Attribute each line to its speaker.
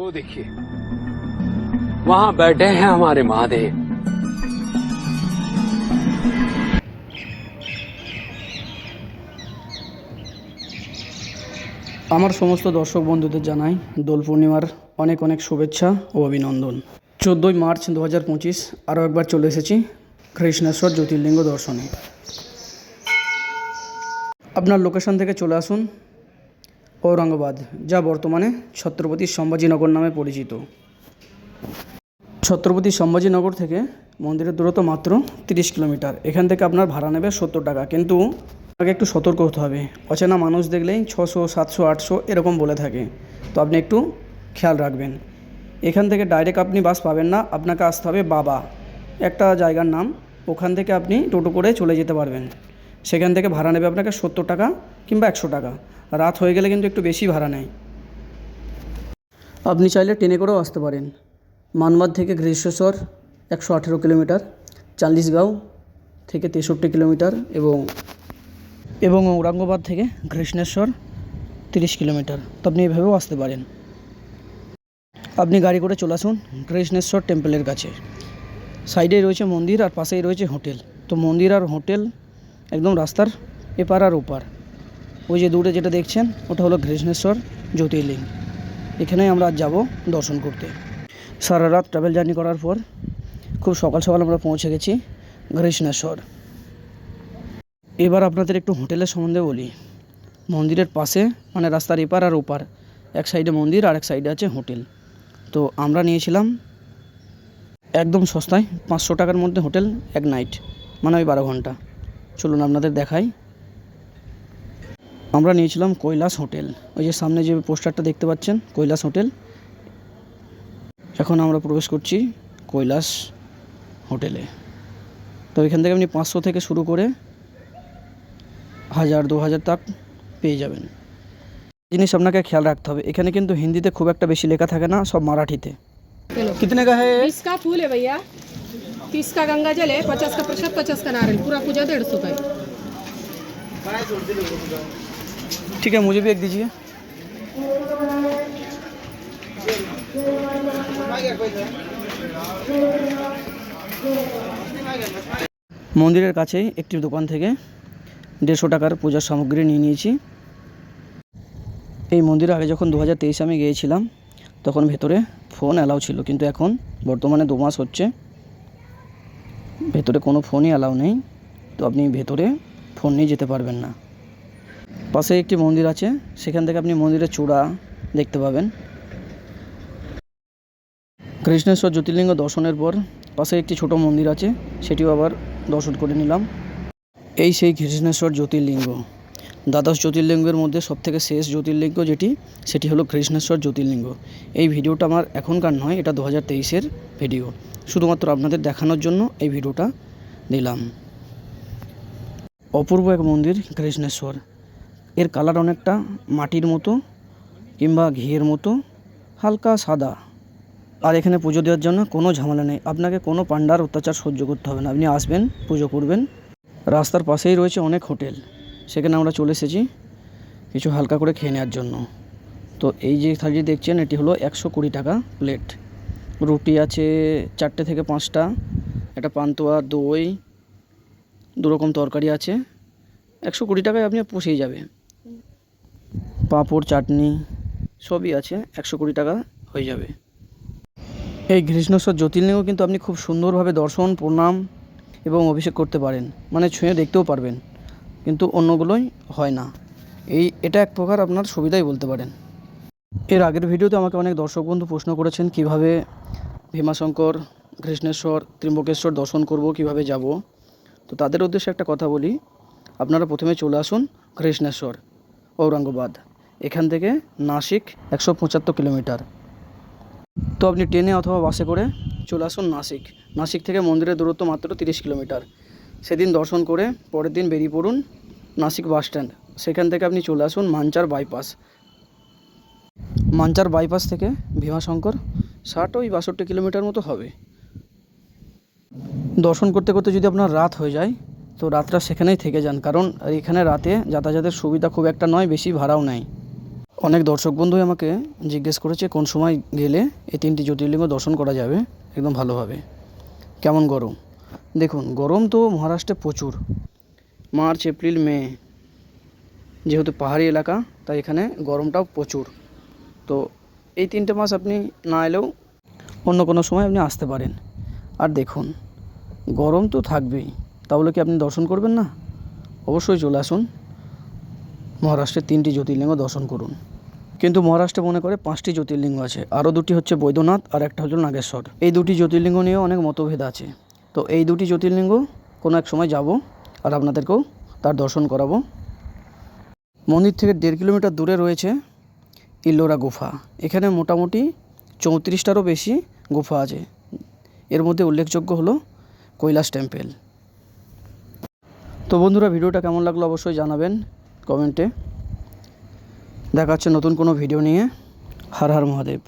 Speaker 1: वो देखिए वहां बैठे हैं हमारे महादेव
Speaker 2: আমার সমস্ত দর্শক বন্ধুদের জানাই দোল পূর্ণিমার অনেক অনেক শুভেচ্ছা ও অভিনন্দন চোদ্দোই মার্চ দু হাজার পঁচিশ আরও একবার চলে এসেছি কৃষ্ণেশ্বর জ্যোতির্লিঙ্গ দর্শনে আপনার লোকেশন থেকে চলে আসুন ঔরঙ্গাবাদ, যা বর্তমানে ছত্রপতি সম্ভাজীনগর নামে পরিচিত। ছত্রপতি সম্ভাজীনগর থেকে মন্দিরের দূরত্ব মাত্র তিরিশ কিলোমিটার। এখান থেকে আপনার ভাড়া নেবে সত্তর টাকা। কিন্তু আপনাকে একটু সতর্ক হতে হবে। অচেনা মানুষ দেখলেই ছশো, সাতশো, আটশো এরকম বলে থাকে। তো আপনি একটু খেয়াল রাখবেন। এখান থেকে ডাইরেক্ট আপনি বাস পাবেন না। আপনাকে আসতে হবে বাবা। একটা জায়গার নাম। ওখান থেকে আপনি টোটো করে চলে যেতে পারবেন। সেখান থেকে ভাড়া নেবে আপনাকে সত্তর টাকা কিংবা একশো টাকা। রাত হয়ে গেলে কিন্তু একটু বেশি ভাড়া নেয়। আপনি চাইলে ট্রেনে করেও আসতে পারেন। মানবাদ থেকে গ্রীষ্মেশ্বর একশো আঠেরো কিলোমিটার, চাল্লিশগাঁও থেকে তেষট্টি কিলোমিটার এবং এবং ঔরঙ্গাবাদ থেকে কৃষ্ণেশ্বর তিরিশ কিলোমিটার। তো আপনি এভাবেও আসতে পারেন। আপনি গাড়ি করে চলে আসুন কৃষ্ণেশ্বর টেম্পলের কাছে। সাইডেই রয়েছে মন্দির আর পাশেই রয়েছে হোটেল। তো মন্দির আর হোটেল একদম রাস্তার এপার আর ওপার। ওই যে দূরে যেটা দেখছেন, ওটা হলো কৃষ্ণেশ্বর জ্যোতির্লিঙ্গ। এখানেই আমরা আজ যাব দর্শন করতে। সারা রাত ট্রাভেল জার্নি করার পর খুব সকাল সকাল আমরা পৌঁছে গেছি কৃষ্ণেশ্বর এবার আপনাদের একটু হোটেলের সম্বন্ধে বলি। মন্দিরের পাশে মানে রাস্তার এপার আর ওপার, এক সাইডে মন্দির আর এক সাইডে আছে হোটেল। তো আমরা নিয়েছিলাম একদম সস্তায় পাঁচশো টাকার মধ্যে হোটেল, এক নাইট মানে ওই বারো ঘণ্টা। চলুন আপনাদের দেখাই। আমরা নিয়েছিলাম কৈলাস হোটেল। ওই যে সামনে যে পোস্টারটা দেখতে পাচ্ছেন কৈলাস হোটেল। এখন আমরা প্রবেশ করছি কৈলাস হোটেলে। তো এখান থেকে আপনি পাঁচশো থেকে শুরু করে হাজার দু হাজার তাক পেয়ে যাবেন। জিনিস আপনাকে খেয়াল রাখতে হবে। এখানে কিন্তু হিন্দিতে খুব একটা বেশি লেখা থাকে না সব মারাঠিতে।
Speaker 3: কিতনে কা ভাইয়া। तीस का गंगा जल है पचास का प्रसाद पचास का नारियल पूरा पूजा डेढ़ सौ का है
Speaker 2: ठीक है मुझे भी एक दीजिए মন্দিরের কাছেই একটি দোকান থেকে দেড়শো টাকার পূজার সামগ্রী নিয়ে নিয়েছি এই মন্দিরে আগে যখন দু হাজার তেইশে আমি গিয়েছিলাম তখন ভেতরে ফোন অ্যালাউ ছিল কিন্তু এখন বর্তমানে দু মাস হচ্ছে ভেতরে কোনো ফোনই অ্যালাউ নেই, তো আপনি ভেতরে ফোন নিয়ে যেতে পারবেন না। পাশে একটি মন্দির আছে, সেখান থেকে আপনি মন্দিরের চূড়া দেখতে পাবেন। কৃষ্ণেশ্বর জ্যোতির্লিঙ্গ দর্শনের পর পাশে একটি ছোট মন্দির আছে, সেটিও আবার দর্শন করে নিলাম। এই সেই কৃষ্ণেশ্বর জ্যোতির্লিঙ্গ। দ্বাদশ জ্যোতির্লিঙ্গের মধ্যে সবথেকে শেষ জ্যোতির্লিঙ্গ যেটি, সেটি হলো কৃষ্ণেশ্বর জ্যোতির্লিঙ্গ। এই ভিডিওটা আমার এখনকার নয়, এটা দু হাজার ভিডিও। শুধুমাত্র আপনাদের দেখানোর জন্য এই ভিডিওটা দিলাম। অপূর্ব এক মন্দির, কৃষ্ণেশ্বর। এর কালার অনেকটা মাটির মতো কিংবা ঘিয়ের মতো, হালকা সাদা। আর এখানে পুজো দেওয়ার জন্য কোনো ঝামেলা নেই। আপনাকে কোনো পান্ডার অত্যাচার সহ্য করতে হবে না। আপনি আসবেন, পুজো করবেন। রাস্তার পাশেই রয়েছে অনেক হোটেল। সেখানে আমরা চলে এসেছি কিছু হালকা করে খেয়ে নেওয়ার জন্য। তো এই যে থালি দেখছেন, এটি হলো একশো কুড়ি টাকা প্লেট। রুটি আছে চারটে থেকে পাঁচটা, একটা পান্তুয়া, দই, দু রকম তরকারি আছে। একশো কুড়ি টাকায় আপনি পুষিয়ে যাবে। পাঁপড়, চাটনি সবই আছে, একশো কুড়ি টাকা হয়ে যাবে। এই কৃষ্ণেশ্বর জ্যোতির্লিঙ্গ কিন্তু আপনি খুব সুন্দরভাবে দর্শন, প্রণাম এবং অভিষেক করতে পারেন। মানে ছুঁয়ে দেখতেও পারবেন, কিন্তু অন্যগুলোই হয় না। এই, এটা এক প্রকার আপনার সুবিধাই বলতে পারেন। এর আগের ভিডিওতে আমাকে অনেক দর্শক বন্ধু প্রশ্ন করেছেন কীভাবে ভীমাশঙ্কর, কৃষ্ণেশ্বর ত্রিম্বকেশ্বর দর্শন করব, কীভাবে যাব? তো তাদের উদ্দেশ্যে একটা কথা বলি। আপনারা প্রথমে চলে আসুন কৃষ্ণেশ্বর, ঔরঙ্গাবাদ। এখান থেকে নাসিক একশো পঁচাত্তর কিলোমিটার। তো আপনি ট্রেনে অথবা বাসে করে চলে আসুন নাসিক। নাসিক থেকে মন্দিরের দূরত্ব মাত্র তিরিশ কিলোমিটার। সেদিন দর্শন করে পরের দিন বেরিয়ে পড়ুন নাসিক বাস স্ট্যান্ড। সেখান থেকে আপনি চলে আসুন মাঞ্চার বাইপাস। মাঞ্চার বাইপাস থেকে ভীমাশঙ্কর ষাট ওই বাষট্টি কিলোমিটার মতো হবে। দর্শন করতে করতে যদি আপনার রাত হয়ে যায়, তো রাতটা সেখানেই থেকে যান। কারণ এখানে রাতে যাতায়াতের সুবিধা খুব একটা নয়, বেশি ভাড়াও নেয় অনেক দর্শক বন্ধুই আমাকে জিজ্ঞেস করেছে, কোন সময় গেলে এই তিনটি জ্যোতির্লিঙ্গ দর্শন করা যাবে? একদম ভালোভাবে। কেমন গরম? দেখুন, গরম তো মহারাষ্ট্রে প্রচুর। মার্চ, এপ্রিল, মে যেহেতু পাহাড়ি এলাকা, তাই এখানে গরমটাও প্রচুর। তো এই তিনটে মাস আপনি না এলেও অন্য কোনো সময় আপনি আসতে পারেন। আর দেখুন, গরম তো থাকবেই, তাহলে কি আপনি দর্শন করবেন না? অবশ্যই চলে আসুন, মহারাষ্ট্রের তিনটি জ্যোতির্লিঙ্গ দর্শন করুন। কিন্তু মহারাষ্ট্রে মনে করে পাঁচটি জ্যোতির্লিঙ্গ আছে, আরও দুটি হচ্ছে বৈদ্যনাথ আর একটা হচ্ছে নাগেশ্বর। এই দুটি জ্যোতির্লিঙ্গ নিয়ে অনেক মতভেদ আছে। তো এই দুটি জ্যোতির্লিঙ্গ কোনো এক সময় যাব আর আপনাদেরকেও তার দর্শন করাবো। মন্দির থেকে দেড় কিলোমিটার দূরে রয়েছে ইল্লোরা গুফা। এখানে মোটামুটি চৌত্রিশটারও বেশি গুফা আছে। এর মধ্যে উল্লেখযোগ্য হলো কৈলাস টেম্পেল। তো বন্ধুরা, ভিডিওটা কেমন লাগল অবশ্যই জানাবেন কমেন্টে। দেখাচ্ছে নতুন কোনো ভিডিও নিয়ে। হর হর মহাদেব।